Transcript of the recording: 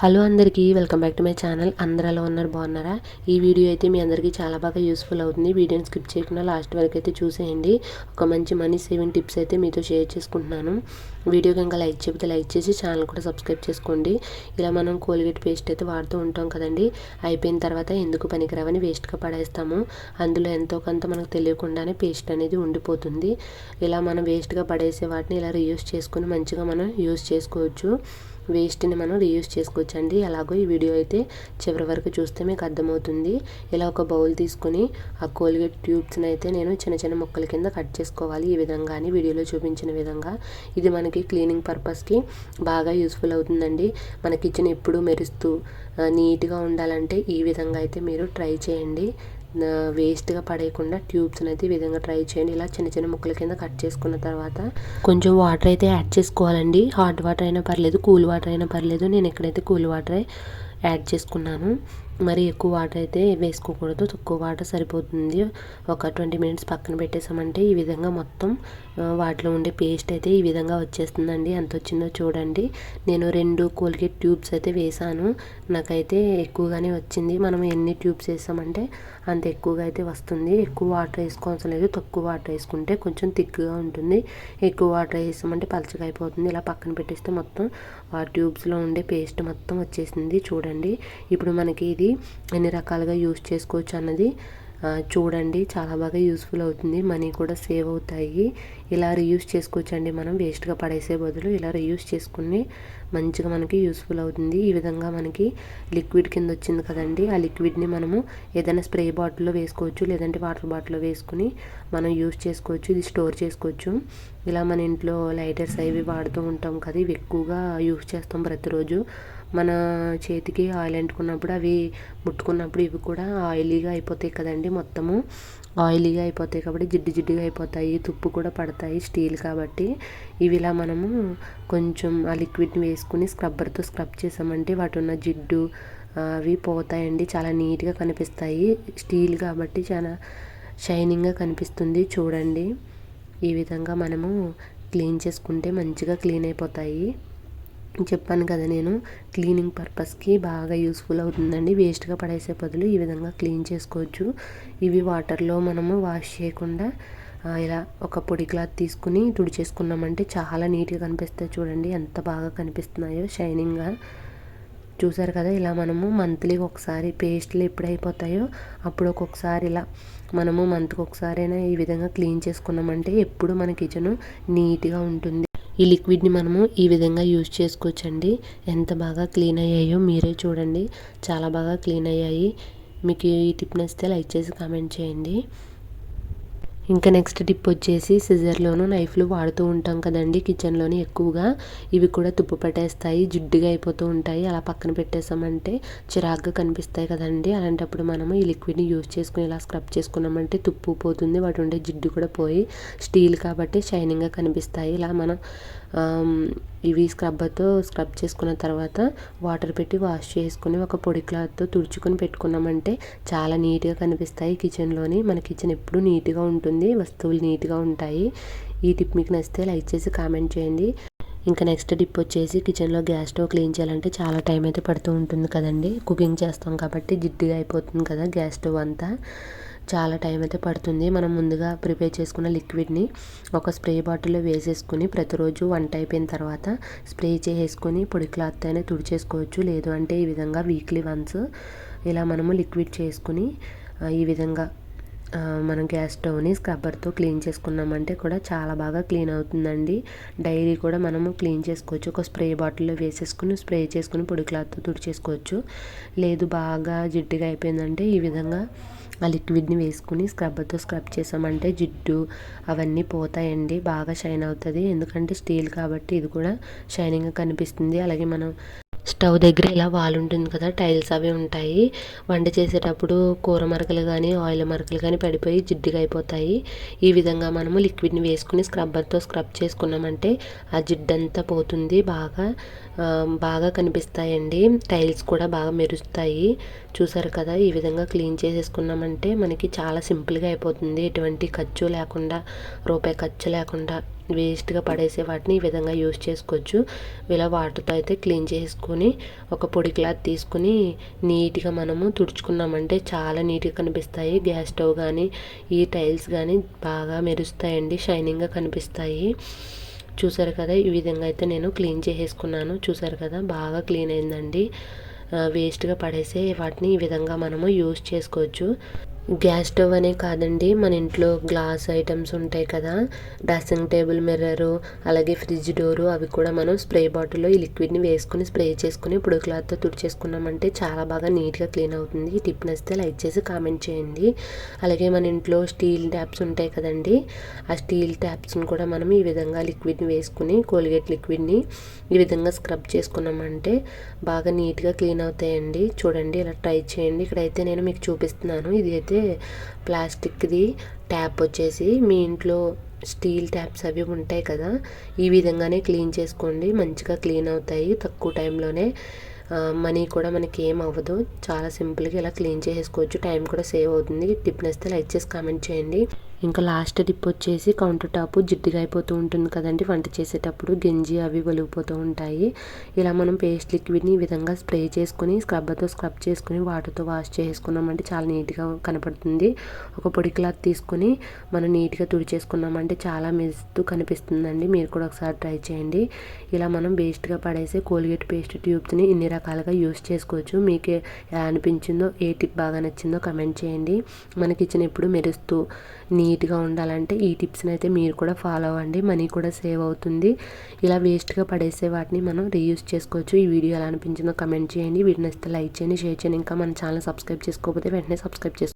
Hello అందరికీ welcome back to my channel. అందరూ ఎలా ఉన్నారు? బాగున్నారా? ఈ వీడియో అయితే మీ అందరికీ చాలా బాగా యూస్ఫుల్ అవుతుంది. వీడియోని స్కిప్ చేయకుండా లాస్ట్ వరకు అయితే చూసేయండి. ఒక మంచి మనీ సేవింగ్ టిప్స్ అయితే మీతో షేర్ చేసుకుంటున్నాను. వీడియో కనుక లైక్ చెబితే లైక్ చేసి ఛానల్ కూడా సబ్స్క్రైబ్ చేసుకోండి. ఇలా మనం కోల్గేట్ పేస్ట్ అయితే వాడుతూ ఉంటాం కదండి. అయిపోయిన తర్వాత ఎందుకు పనికిరావని వేస్ట్గా పడేస్తాము. అందులో ఎంతో కొంత మనకు తెలియకుండానే పేస్ట్ అనేది ఉండిపోతుంది. ఇలా మనం వేస్ట్గా పడేసే వాటిని ఇలా రీయూస్ చేసుకుని మంచిగా మనం యూస్ చేసుకోవచ్చు. వేస్ట్ని మనం రీయూస్ చేసుకోవచ్చండి. అలాగో ఈ వీడియో అయితే చివరి వరకు చూస్తే మీకు అర్థమవుతుంది. ఇలా ఒక బౌల్ తీసుకొని ఆ కోల్గేట్ ట్యూబ్స్ని అయితే నేను చిన్న చిన్న ముక్కల కింద కట్ చేసుకోవాలి. ఈ విధంగానే వీడియోలో చూపించిన విధంగా. ఇది మనకి క్లీనింగ్ పర్పస్కి బాగా యూస్ఫుల్ అవుతుందండి. మన కిచెన్ ఎప్పుడు మెరుస్తూ నీట్గా ఉండాలంటే ఈ విధంగా అయితే మీరు ట్రై చేయండి. వేస్ట్గా పడేయకుండా ట్యూబ్స్ని అయితే ఈ విధంగా ట్రై చేయండి. ఇలా చిన్న చిన్న ముక్కల కింద కట్ చేసుకున్న తర్వాత కొంచెం వాటర్ అయితే యాడ్ చేసుకోవాలండి. హాట్ వాటర్ అయినా పర్లేదు కూల్ వాటర్ అయినా పర్లేదు. నేను ఎక్కడైతే కూల్ వాటర్ యాడ్ చేసుకున్నాను. మరి ఎక్కువ వాటర్ అయితే వేసుకోకూడదు తక్కువ వాటర్ సరిపోతుంది. ఒక ట్వంటీ మినిట్స్ పక్కన పెట్టేసామంటే ఈ విధంగా మొత్తం వాటిలో ఉండే పేస్ట్ అయితే ఈ విధంగా వచ్చేస్తుందండి. ఎంత వచ్చిందో చూడండి. నేను రెండు కోల్గేట్ ట్యూబ్స్ అయితే వేసాను. నాకైతే ఎక్కువగానే వచ్చింది. మనం ఎన్ని ట్యూబ్స్ వేసామంటే అంత ఎక్కువగా అయితే వస్తుంది. ఎక్కువ వాటర్ వేసుకోవాల్సిన లేదు. తక్కువ వాటర్ వేసుకుంటే కొంచెం థిక్గా ఉంటుంది. ఎక్కువ వాటర్ వేసామంటే పలచగా అయిపోతుంది. ఇలా పక్కన పెట్టేస్తే మొత్తం ఆ ట్యూబ్స్లో ఉండే పేస్ట్ మొత్తం వచ్చేసింది. చూడండి. ఇప్పుడు మనకి ఇది ఎన్ని రకాలుగా యూస్ చేసుకోవచ్చు అన్నది చూడండి. చాలా బాగా యూస్ఫుల్ అవుతుంది. మనీ కూడా సేవ్ అవుతాయి. ఇలా రీయూస్ చేసుకోవచ్చండి మనం. వేస్ట్గా పడేసే బదులు ఇలా రీయూస్ చేసుకుని మంచిగా మనకి యూస్ఫుల్ అవుతుంది. ఈ విధంగా మనకి లిక్విడ్ కింద వచ్చింది కదండి. ఆ లిక్విడ్ని మనము ఏదైనా స్ప్రే బాటిల్లో వేసుకోవచ్చు లేదంటే వాటర్ బాటిల్లో వేసుకుని మనం యూస్ చేసుకోవచ్చు ఇది స్టోర్ చేసుకోవచ్చు. ఇలా మన ఇంట్లో లైటర్స్ అవి వాడుతూ ఉంటాం కదా ఇవి ఎక్కువగా యూస్ చేస్తాం ప్రతిరోజు. మన చేతికి ఆయిల్ అంటుకున్నప్పుడు అవి ముట్టుకున్నప్పుడు ఇవి కూడా ఆయిలీగా అయిపోతాయి కదండి మొత్తము. ఆయిలీగా అయిపోతాయి కాబట్టి జిడ్డు జిడ్డుగా అయిపోతాయి తుప్పు కూడా పడతాయి స్టీల్ కాబట్టి. ఇవి ఇలా మనము కొంచెం ఆ లిక్విడ్ని వేసుకుని స్క్రబ్బర్తో స్క్రబ్ చేసామంటే వాటి ఉన్న జిడ్డు అవి పోతాయండి. చాలా నీట్గా కనిపిస్తాయి. స్టీల్ కాబట్టి చాలా షైనింగ్గా కనిపిస్తుంది. చూడండి. ఈ విధంగా మనము క్లీన్ చేసుకుంటే మంచిగా క్లీన్ అయిపోతాయి. చెప్పాను కదా నేను క్లీనింగ్ పర్పస్కి బాగా యూస్ఫుల్ అవుతుందండి. వేస్ట్గా పడేసే బదులు ఈ విధంగా క్లీన్ చేసుకోవచ్చు. ఇవి వాటర్లో మనము వాష్ చేయకుండా ఇలా ఒక పొడి క్లాత్ తీసుకుని తుడిచేసుకున్నామంటే చాలా నీట్గా కనిపిస్తాయి చూడండి. ఎంత బాగా కనిపిస్తున్నాయో షైనింగ్గా. చూసారు కదా ఇలా మనము మంత్లీ ఒకసారి పేస్ట్లు ఎప్పుడు అయిపోతాయో అప్పుడు ఒక్కొక్కసారి ఇలా మనము మంత్కి ఒకసారైనా ఈ విధంగా క్లీన్ చేసుకున్నామంటే ఎప్పుడు మన కిచెన్ నీట్గా ఉంటుంది. ఈ లిక్విడ్ని మనము ఈ విధంగా యూజ్ చేసుకోవచ్చండి. ఎంత బాగా క్లీన్ అయ్యాయో మీరే చూడండి. చాలా బాగా క్లీన్ అయ్యాయి. మీకు ఈ టిప్ నచ్చితే లైక్ చేసి కామెంట్ చేయండి. ఇంకా నెక్స్ట్ టిప్ వచ్చేసి సిజర్లోను నైఫ్లు వాడుతూ ఉంటాం కదండి కిచెన్లోని ఎక్కువగా. ఇవి కూడా తుప్పు పట్టేస్తాయి జిడ్డుగా అయిపోతూ ఉంటాయి. అలా పక్కన పెట్టేసామంటే చిరాగ్గా కనిపిస్తాయి కదండి. అలాంటప్పుడు మనము ఈ లిక్విడ్ని యూజ్ చేసుకుని ఇలా స్క్రబ్ చేసుకున్నామంటే తుప్పు పోతుంది వాటి ఉండే జిడ్డు కూడా పోయి స్టీల్ కాబట్టి షైనింగ్గా కనిపిస్తాయి. ఇలా మనం ఇవి స్క్రబ్బర్తో స్క్రబ్ చేసుకున్న తర్వాత వాటర్ పెట్టి వాష్ చేసుకుని ఒక పొడి క్లాత్తో తుడుచుకొని పెట్టుకున్నామంటే చాలా నీట్గా కనిపిస్తాయి. కిచెన్లోని మన కిచెన్ ఎప్పుడు నీట్గా ఉంటుంది. వస్తువులు నీట్గా ఉంటాయి. ఈ టిప్ మీకు నచ్చితే లైక్ చేసి కామెంట్ చేయండి. ఇంకా నెక్స్ట్ టిప్ వచ్చేసి కిచెన్లో గ్యాస్ స్టవ్ క్లీన్ చేయాలంటే చాలా టైం అయితే పడుతూ ఉంటుంది కదండి. కుకింగ్ చేస్తాం కాబట్టి జిడ్డుగా అయిపోతుంది కదా గ్యాస్ స్టవ్ అంతా. చాలా టైం అయితే పడుతుంది. మనం ముందుగా ప్రిపేర్ చేసుకున్న లిక్విడ్ని ఒక స్ప్రే బాటిల్లో వేసేసుకుని ప్రతిరోజు వంట అయిపోయిన తర్వాత స్ప్రే చేసేసుకొని పొడి క్లాత్ అయినా తుడిచేసుకోవచ్చు. లేదు అంటే ఈ విధంగా వీక్లీ వన్స్ ఇలా మనము లిక్విడ్ చేసుకుని ఈ విధంగా మనం గ్యాస్ స్టవ్ని స్క్రబ్బర్తో క్లీన్ చేసుకున్నామంటే కూడా చాలా బాగా క్లీన్ అవుతుందండి. డైరీ కూడా మనము క్లీన్ చేసుకోవచ్చు. ఒక స్ప్రే బాటిల్లో వేసేసుకుని స్ప్రే చేసుకుని పొడి క్లాత్తో తుడిచేసుకోవచ్చు. లేదు బాగా జిడ్డుగా అయిపోయిందంటే ఈ విధంగా ఆ లిక్విడ్ని వేసుకుని స్క్రబ్బర్తో స్క్రబ్ చేసామంటే జిడ్డు అవన్నీ పోతాయండి. బాగా షైన్ అవుతుంది. ఎందుకంటే స్టీల్ కాబట్టి ఇది కూడా షైనింగ్గా కనిపిస్తుంది. అలాగే మనం స్టవ్ దగ్గర ఇలా వాల్ ఉంటుంది కదా టైల్స్ అవి ఉంటాయి. వంట చేసేటప్పుడు కూర మరకలు కానీ ఆయిల్ మరకలు కానీ పడిపోయి జిడ్డుగా అయిపోతాయి. ఈ విధంగా మనము లిక్విడ్ని వేసుకుని స్క్రబ్బర్తో స్క్రబ్ చేసుకున్నామంటే ఆ జిడ్డంతా పోతుంది బాగా బాగా కనిపిస్తాయండి. టైల్స్ కూడా బాగా మెరుస్తాయి. చూసారు కదా ఈ విధంగా క్లీన్ చేసేసుకున్నామంటే మనకి చాలా సింపుల్గా అయిపోతుంది. ఎటువంటి ఖర్చు లేకుండా రూపాయి ఖర్చు లేకుండా వేస్ట్గా పడేసే వాటిని ఈ విధంగా యూస్ చేసుకోవచ్చు. ఇలా వాటర్తో అయితే క్లీన్ చేసుకొని ఒక పొడి క్లాత్ తీసుకుని నీట్గా మనము తుడుచుకున్నామంటే చాలా నీట్గా కనిపిస్తాయి. గ్యాస్ స్టవ్ కానీ ఈ టైల్స్ కానీ బాగా మెరుస్తాయండి. షైనింగ్గా కనిపిస్తాయి. చూసారు కదా ఈ విధంగా అయితే నేను క్లీన్ చేసేసుకున్నాను. చూసారు కదా బాగా క్లీన్ అయిందండి. వేస్ట్గా పడేసే వాటిని ఈ విధంగా మనము యూస్ చేసుకోవచ్చు. గ్యాస్ స్టవ్ అనే కాదండి మన ఇంట్లో గ్లాస్ ఐటమ్స్ ఉంటాయి కదా డ్రెస్సింగ్ టేబుల్ మిర్రరు అలాగే ఫ్రిడ్జ్ డోరు అవి కూడా మనం స్ప్రే బాటిల్లో ఈ లిక్విడ్ని వేసుకుని స్ప్రే చేసుకుని పొడి క్లాత్తో తుడిచేసుకున్నామంటే చాలా బాగా నీట్గా క్లీన్ అవుతుంది. ఈ టిప్ నచ్చితే లైక్ చేసి కామెంట్ చేయండి. అలాగే మన ఇంట్లో స్టీల్ ట్యాప్స్ ఉంటాయి కదండి ఆ స్టీల్ ట్యాప్స్ని కూడా మనం ఈ విధంగా లిక్విడ్ని వేసుకుని కోల్గేట్ లిక్విడ్ని ఈ విధంగా స్క్రబ్ చేసుకున్నామంటే బాగా నీట్గా క్లీన్ అవుతాయండి. చూడండి ఇలా ట్రై చేయండి. ఇక్కడైతే నేను మీకు చూపిస్తున్నాను. ఇది అయితే అయితే ప్లాస్టిక్ది ట్యాప్ వచ్చేసి మీ ఇంట్లో స్టీల్ ట్యాప్స్ అవి ఉంటాయి కదా ఈ విధంగానే క్లీన్ చేసుకోండి. మంచిగా క్లీన్ అవుతాయి. తక్కువ టైంలోనే మనీ కూడా మనకి ఏం అవ్వదు. చాలా సింపుల్గా ఇలా క్లీన్ చేసుకోవచ్చు టైం కూడా సేవ్ అవుతుంది. టిప్ నచ్చితే లైక్ చేసి కామెంట్ చేయండి. ఇంకా లాస్ట్ టిప్ వచ్చేసి కౌంటర్ టాప్ జిడ్డుగా అయిపోతూ ఉంటుంది కదండి. వంట చేసేటప్పుడు గంజి అవి ఒలిగిపోతూ ఉంటాయి. ఇలా మనం పేస్ట్ లిక్విడ్ని ఈ విధంగా స్ప్రే చేసుకుని స్క్రబ్బర్తో స్క్రబ్ చేసుకుని వాటర్తో వాష్ చేసుకున్నామంటే చాలా నీట్గా కనపడుతుంది. ఒక పొడి క్లాత్ తీసుకుని మనం నీట్గా తుడిచేసుకున్నామంటే చాలా మెరుస్తూ కనిపిస్తుందండి. మీరు కూడా ఒకసారి ట్రై చేయండి. ఇలా మనం వేస్ట్గా పడేసే కోల్గేట్ పేస్ట్ ట్యూబ్స్ని ఇన్ని రకాలుగా యూస్ చేసుకోవచ్చు. మీకు ఎలా అనిపించిందో ఏ టిప్ బాగా నచ్చిందో కమెంట్ చేయండి. మనకి కిచెన్ ఎప్పుడు మెరుస్తూ నీట్గా ఉండాలంటే ఈ టిప్స్ని అయితే మీరు కూడా ఫాలో అవ్వండి. మనీ కూడా సేవ్ అవుతుంది. ఇలా వేస్ట్గా పడేసే వాటిని మనం రీయూస్ చేసుకోవచ్చు. ఈ వీడియో ఎలా అనిపించిందో కమెంట్ చేయండి. వీడియో నచ్చితే లైక్ చేయండి షేర్ చేయండి. ఇంకా మన ఛానల్ సబ్స్క్రైబ్ చేసుకోకపోతే వెంటనే సబ్స్క్రైబ్ చేసుకోండి